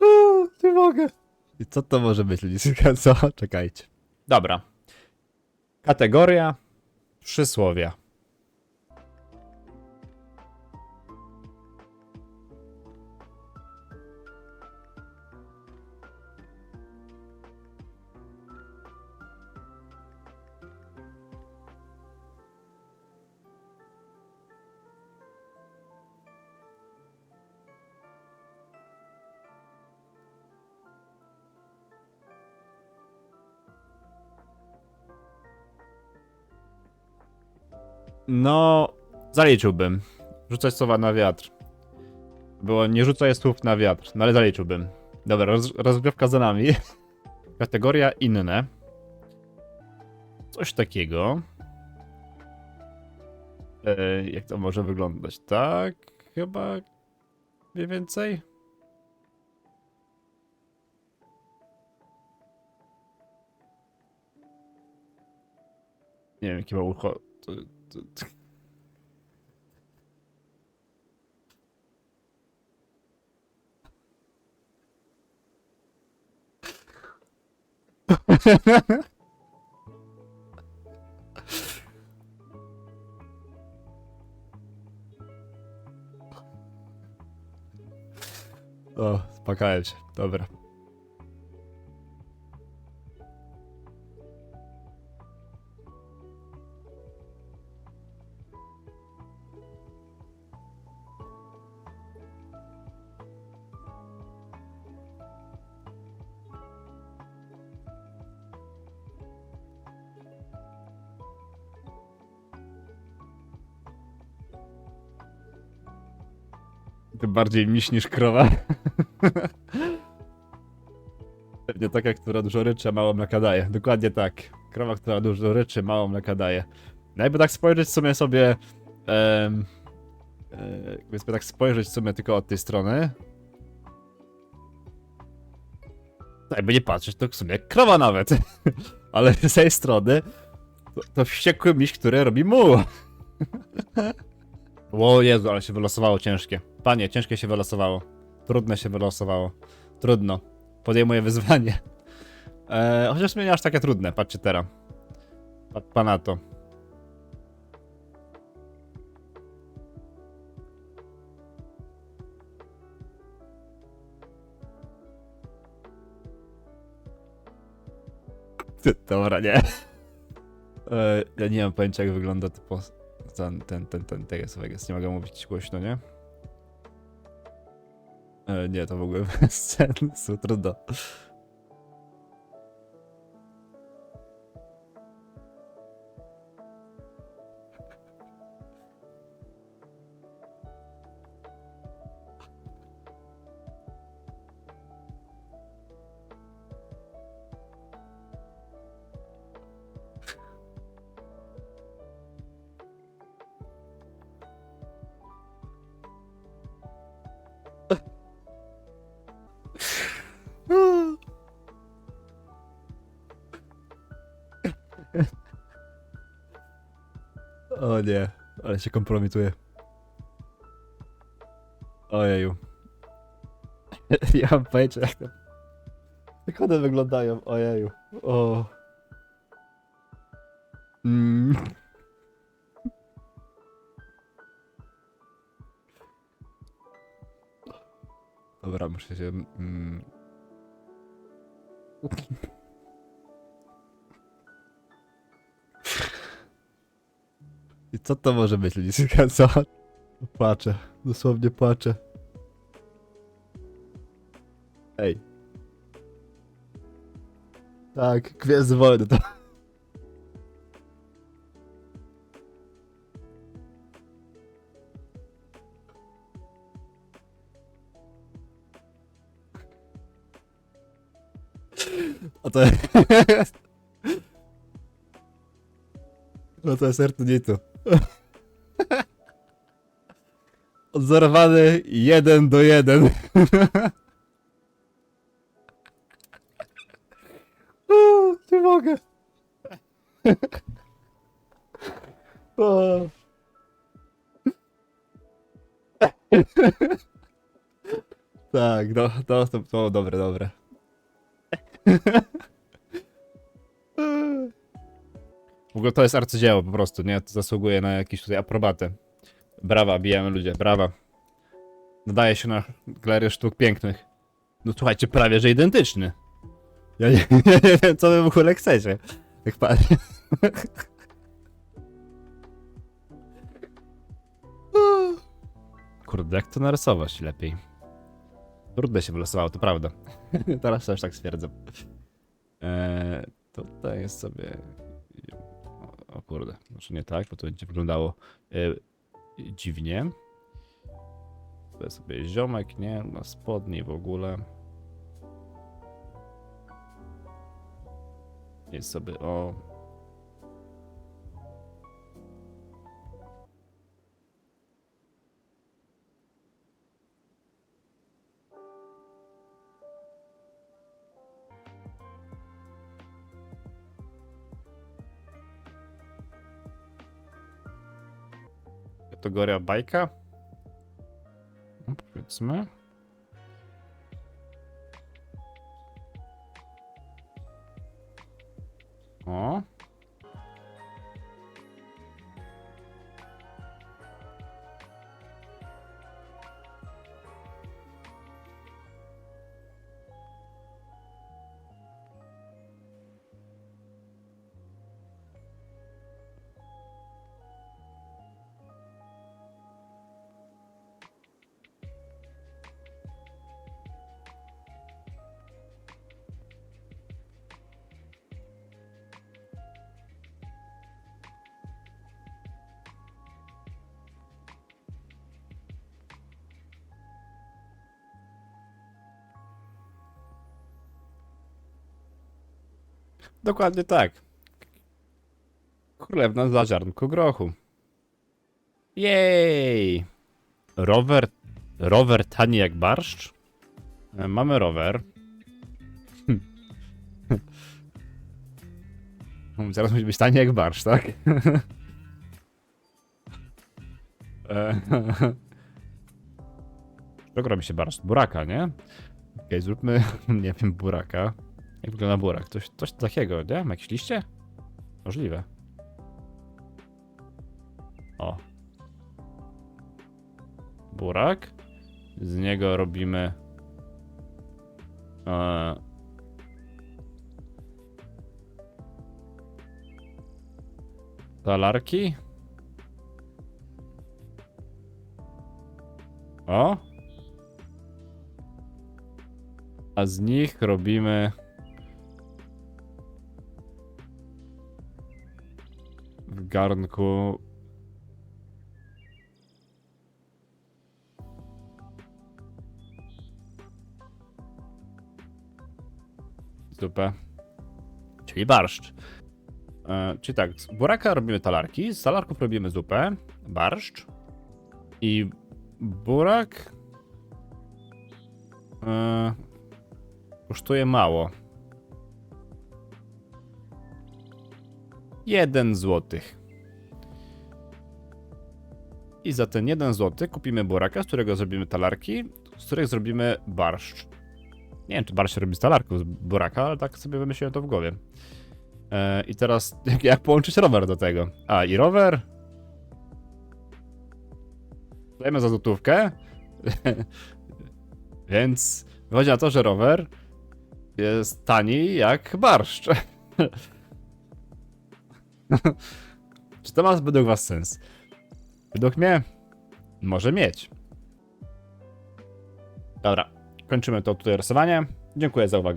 Uuu, Nie mogę. I co to może być, Lisyka? Co? Czekajcie. Dobra. Kategoria przysłowia. No, zaliczyłbym. Rzucać słowa na wiatr. Było nie rzucaj słów na wiatr, no ale zaliczyłbym. Dobra, roz, rozgrywka za nami. Kategoria inne. Coś takiego. E, jak to może wyglądać? Tak, chyba mniej więcej. Nie wiem, jakie ma ucho. O, spakałem się. Dobra. Ty bardziej miś niż krowa. Pewnie taka, która dużo ryczy, a mało mleka daje. Dokładnie tak. Krowa, która dużo ryczy, mało mleka daje. No jakby tak spojrzeć w sumie sobie... Um, jakby tak spojrzeć w sumie tylko od tej strony. No jakby nie patrzeć, to w sumie krowa nawet. Ale z tej strony to, to wściekły miś, który robi mu. O Jezu, ale się wylosowało ciężkie. Panie, ciężkie się wylosowało. Trudne się wylosowało. Trudno. Podejmuję wyzwanie. Eee, chociaż mnie nie aż takie trudne, patrzcie teraz. Pa, pana to. Dobra, nie. Eee, ja nie mam pojęcia jak wygląda to po... ten, ten, ten, ten Vegas, Vegas. Nie mogę mówić głośno, nie? E, nie, to w ogóle bez sensu, trudno. O nie, ale się kompromituje. Ojeju. Nie mam pojęcia jak to... Jak one wyglądają, ojeju. O. Mm. Dobra, muszę się... Mm. I co to może być, Lisyka, co? Płaczę, dosłownie płaczę. Ej. Tak, Gwiezdny Wojny to... A to jest... No to jest Ertunitu. Odzorowany jeden do jeden. O, Nie mogę. O. tak, no, to, to, to dobre, dobre. W ogóle to jest arcydzieło po prostu, nie? To zasługuje na jakieś tutaj aprobatę. Brawa, bijemy ludzie, brawa. Nadaje się na galerię sztuk pięknych. No słuchajcie, prawie że identyczny. Ja nie, nie wiem, co wy w ogóle chcecie. Jak patrzę. Kurde, jak to narysować lepiej? Trudne się wylosowało, to prawda. Teraz też tak stwierdzam. Eee, tutaj jest sobie... O, kurde, może nie tak, bo to będzie wyglądało e, dziwnie. Jest sobie ziomek, nie? Na spodni w ogóle. Jest sobie o. Kategoria bajka. No, powiedzmy. Dokładnie tak. Królewna za ziarnko grochu. Jej! Rower, rower tani jak barszcz? E, Mamy rower. Zaraz musi być tani jak barszcz, tak? E, Czego robi się barszcz? Buraka, nie? Okej, zróbmy, nie wiem, buraka. Jak wygląda burak? Coś, coś takiego, nie? Ma jakieś liście? Możliwe. O. Burak. Z niego robimy... E... Talarki. O. A z nich robimy... garnku. Zupę. Czyli barszcz. E, czyli tak, z buraka robimy talarki, z talarków robimy zupę, barszcz i burak e, kosztuje mało. 1 złotych. I za ten 1 zł kupimy buraka, z którego zrobimy talarki, z których zrobimy barszcz. Nie wiem, czy barszcz robi z talarków, z buraka, ale tak sobie wymyśliłem to w głowie. E, I teraz, jak, jak połączyć rower do tego? A, i rower? Dajemy za złotówkę. Więc wychodzi na to, że rower jest tani jak barszcz. Czy to ma według was sens? Według mnie może mieć. Dobra, kończymy to tutaj rysowanie. Dziękuję za uwagę.